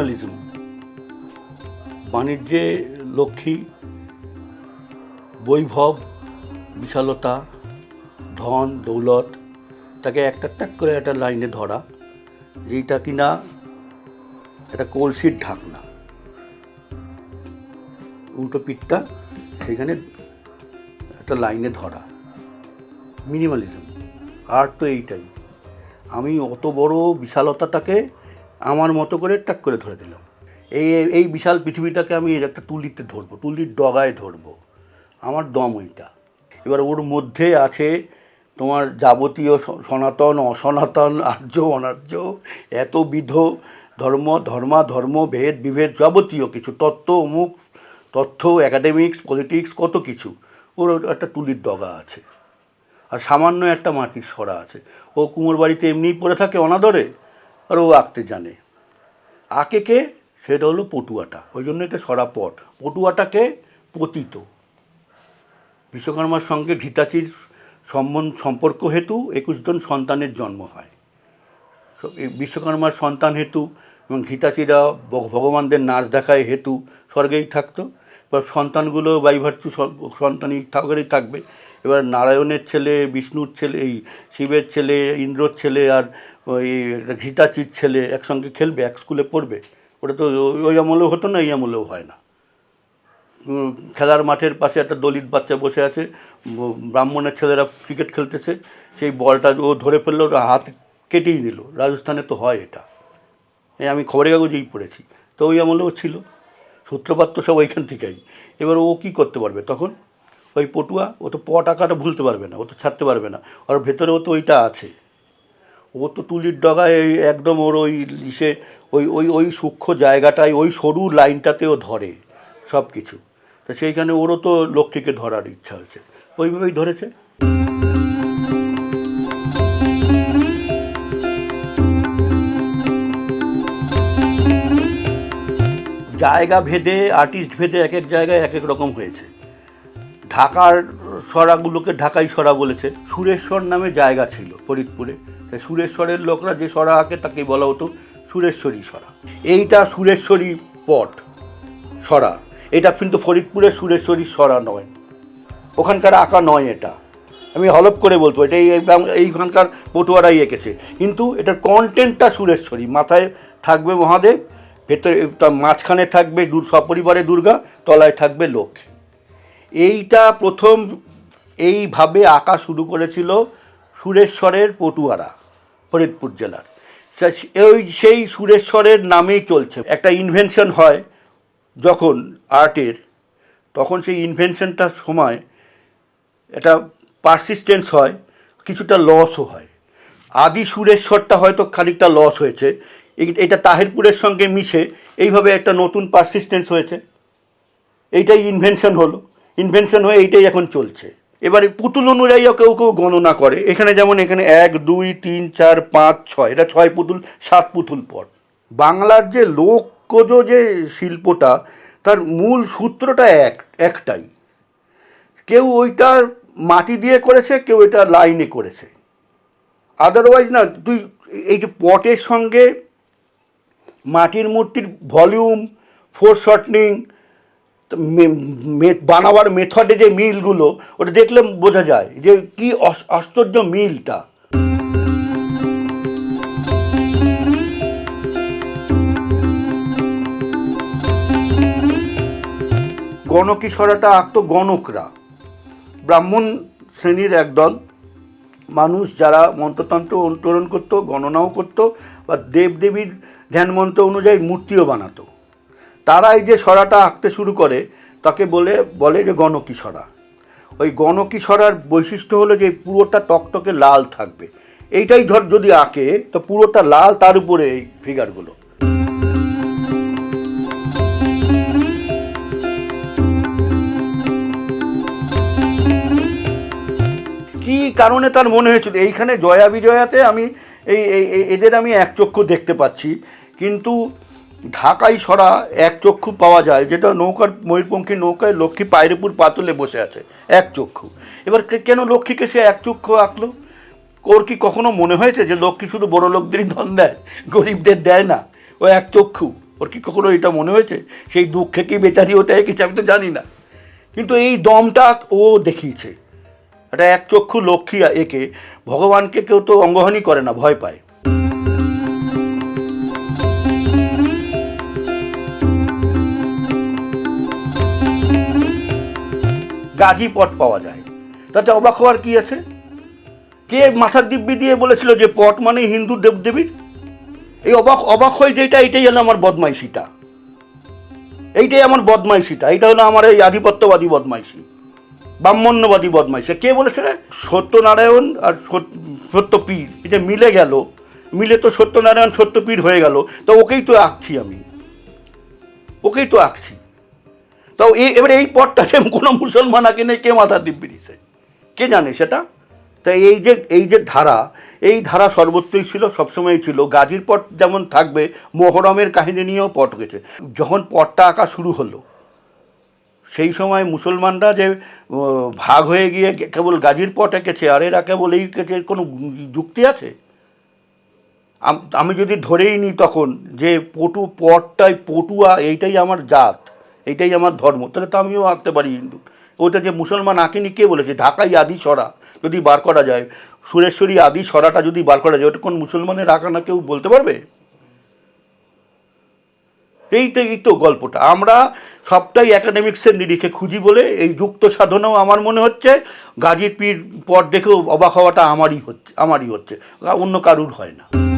Minimalism বাণিজ্যে লক্ষ্মী, বৈভব, বিশালতা, ধন, দৌলত, তাকে একটা ট্যাক করে একটা লাইনে ধরা, যেইটা কিনা একটা কলসির ঢাকনা। উল্টো পিঠটা সেখানে একটা লাইনে ধরা। মিনিমালিজম আর্ট তো এইটাই। আমি অত বড় বিশালতাটাকে আমার মতো করে টাক করে ধরে দিলাম। এই এই বিশাল পৃথিবীটাকে আমি একটা তুলিতে ধরবো, তুলির ডগায় ধরবো। আমার দম ওইটা এবার ওর মধ্যে আছে তোমার যাবতীয় সনাতন, অসনাতন, আর্য, অনার্য, এত বিধ, ধর্ম, ধর্মা, ধর্ম, ভেদ, বিভেদ, যাবতীয় কিছু, তত্ত্ব, অমুক, তথ্য একাডেমিক্স পলিটিক্স কত কিছু। ওর একটা তুলির ডগা আছে। আর সামান্য একটা মাটির সরা আছে। ও কুমোর বাড়িতে এমনিই পড়ে থাকে অনাদরে? আর ও আঁকতে জানে। আঁকে কে সেটা হলো পটুয়াটা। ওই জন্য এটা সরা পট। পটুয়াটাকে পতিত। বিশ্বকর্মার সঙ্গে ঘিতাচির সম্বন্ধ সম্পর্ক হেতু একুশ জন সন্তানের জন্ম হয়। বিশ্বকর্মার সন্তান হেতু এবং ঘিতাচিরা ভগবানদের নাচ দেখায় হেতু স্বর্গেই থাকতো। এবার সন্তানগুলো বাইভার্চু সন্তানই থাকলেই থাকবে। এবার নারায়ণের ছেলে, বিষ্ণুর ছেলে, এই শিবের ছেলে, ইন্দ্রর ছেলে আর ওই ঘিতাচির ছেলে একসঙ্গে খেলবে, এক স্কুলে পড়বে। ওটা তো ওই- আমলেও হতো না, এই আমলেও হয় না। খেলার মাঠের পাশে একটা দলিত বাচ্চা বসে আছে ব্রাহ্মণের ছেলেরা ক্রিকেট খেলতেছে, সেই বলটা ও ধরে ফেলল, হাত কেটেই নিল। রাজস্থানে তো হয় এটা। এই আমি খবরের কাগজেই পড়েছি। তো ওই আমলেও ছিল। সূত্রপাত তো সব ওইখান থেকেই। এবার ও কী করতে পারবে তখন? ওই পটুয়া, ও তো প টাকাটা ভুলতে পারবে না, ও তো ছাড়তে পারবে না। ওর ভেতরেও তো ওইটা আছে। ও তো তুলির ডগায় এই একদম ওর ওই ইসে, ওই ওই ওই সূক্ষ্ম জায়গাটায়, ওই সরু লাইনটাতেও ধরে সব কিছু তা সেইখানে ওরও তো লক্ষ্মীকে ধরার ইচ্ছা হয়েছে। ওইভাবেই ধরেছে। জায়গা ভেদে আর্টিস্ট ভেদে এক এক জায়গায় এক এক রকম হয়েছে। ঢাকার সরাগুলোকে ঢাকাই সরা বলেছে। সুরেশ্বর নামে জায়গা ছিল ফরিদপুরে। তাই সুরেশ্বরের লোকরা যে সরা আঁকে তাকে বলা হতো সুরেশ্বরী সরা এইটা সুরেশ্বরী পট সরা এটা কিন্তু ফরিদপুরের সুরেশ্বরী সরা নয়। ওখানকার আঁকা নয় এটা। আমি হলপ করে বলব এটা এই- এইখানকার পটুয়ারাই এঁকেছে। কিন্তু এটার কন্টেন্টটা সুরেশ্বরী। মাথায় থাকবে মহাদেব, ভেতরে, তার মাঝখানে থাকবে দূর, সপরিবারে দুর্গা, তলায় থাকবে লক্ষ্মী এইটা প্রথম এইভাবে আঁকা শুরু করেছিল সুরেশ্বরের পটুয়ারা, ফরিদপুর জেলার। ওই সেই সুরেশ্বরের নামেই চলছে। একটা ইনভেনশন হয় যখন আর্টের, তখন সেই ইনভেনশনটার সময় এটা পারসিস্টেন্স হয়, কিছুটা লসও হয়। আদি সুরেশ্বরটা হয়তো খানিকটা লস হয়েছে। এটা তাহেরপুরের সঙ্গে মিশে এইভাবে একটা নতুন পারসিস্টেন্স হয়েছে। এইটাই ইনভেনশন হলো। ইনভেনশন হয়ে এইটাই এখন চলছে। এবারে পুতুল অনুযায়ীও কেউ কেউ গণনা করে। এখানে যেমন এখানে এক, দুই, তিন, চার, পাঁচ, ছয়, এটা ছয় পুতুল, সাত পুতুল পর। বাংলার যে লোকজ যে শিল্পটা, তার মূল সূত্রটা এক, একটাই। কেউ ওইটার মাটি দিয়ে করেছে, কেউ এটা লাইনে করেছে। আদারওয়াইজ না, তুই এই যে পটের সঙ্গে মাটির মূর্তির ভলিউম, ফোর শর্টনিং বানাবার মেথডে যে মিলগুলো, ওটা দেখলে বোঝা যায় যে কি আশ্চর্য মিলটা। গণকী সরাটা আঁকতো গণকরা। ব্রাহ্মণ শ্রেণির একদল মানুষ যারা মন্ত্রতন্ত্র অনুসরণ করতো, গণনাও করতো বা দেবদেবীর ধ্যান মন্ত্র অনুযায়ী মূর্তিও বানাতো। তারা এই যে সরাটা আঁকতে শুরু করে, তাকে বলে বলে যে গণকী সরা। ওই গণকী সরার বৈশিষ্ট্য হলো যে পুরোটা টকটকে লাল থাকবে। এইটাই ধর যদি আঁকে, তো পুরোটা লাল তার উপরে এই ফিগারগুলো। কি কারণে তার মনে হয়েছিল? এইখানে জয়া বিজয়াতে আমি এই- এদের আমি এক চক্ষু দেখতে পাচ্ছি। কিন্তু ঢাকাই সরা এক চক্ষু পাওয়া যায়, যেটা নৌকার ময়ূরপঙ্খী নৌকায় লক্ষ্মী পায়রেপুর পাতলে বসে আছে, এক চক্ষু। এবার কেন লক্ষ্মীকে সে এক চক্ষু আঁকলো? ওর কি কখনো মনে হয়েছে যে লক্ষ্মী শুধু বড় লোকদেরই ধন দেয়, গরিবদের দেয় না? ও এক চক্ষু। ওর কি কখনো এটা মনে হয়েছে? সেই দুঃখে কি বেচারি ওটা এঁকেছে আমি তো জানি না। কিন্তু এই দমটা ও দেখিয়েছে। একটা এক চক্ষু লক্ষ্মী একে, ভগবানকে কেউ তো অঙ্গহানি করে না, ভয় পায়। গাজী পট পাওয়া যায়। তাতে অবাক হওয়ার কি আছে? কে মাথার দিব্যি দিয়ে বলেছিল যে পট মানে হিন্দু দেবদেবীর এই অবাক অবাক হয়ে যেটা এটাই হলো আমার বদমাইশিটা। এইটাই আমার বদমাইশিটা, এইটা হলো আমার এই আধিপত্যবাদী বদমাইশি, ব্রাহ্মণ্যবাদী বদমাইশি। কে বলেছে রে? সত্যনারায়ণ আর সত- সত্যপীর। এটা মিলে গেল, মিলে তো সত্যনারায়ণ, সত্যপীর হয়ে গেল, তো ওকেই তো আঁকছি আমি। ওকেই তো আঁকছি। তো এই এবারে এই পথটা যে কোনো মুসলমান আঁকে নেই, কে মাথার দিব্যি দিছে কে জানে সেটা? তাই এই যে এই যে ধারা, এই ধারা সর্বত্রই ছিল সবসময় ছিল। গাজীর পট যেমন থাকবে, মোহরমের কাহিনী নিয়েও পট হয়েছে যখন পটটা আঁকা শুরু হলো, সেই সময় মুসলমানরা যে ভাগ হয়ে গিয়ে কেবল গাজীর পট এঁকেছে, আর এরা কেবল এই কোনো যুক্তি আছে? আমি যদি ধরেই নিই তখন যে পটু পটটাই পটুয়া, এইটাই আমার জাত। এইটাই আমার ধর্ম। তাহলে তো আমিও আঁকতে পারি হিন্দু। ওটা যে মুসলমান আঁকেনি কে বলেছে? ঢাকাই আদি সরা যদি বার করা যায়, সুরেশ্বরী আদি সরাটা যদি বার করা যায়, ওটা কোন মুসলমানের আঁকা না কেউ বলতে পারবে? এই তো এই তো গল্পটা। আমরা সবটাই একাডেমিক্সের নিরিখে খুঁজি বলে এই যুক্ত সাধনাও আমার মনে হচ্ছে, গাজীর পীর পর দেখেও অবাক হওয়াটা আমারই হচ্ছে আমারই হচ্ছে। অন্য কারুর হয় না।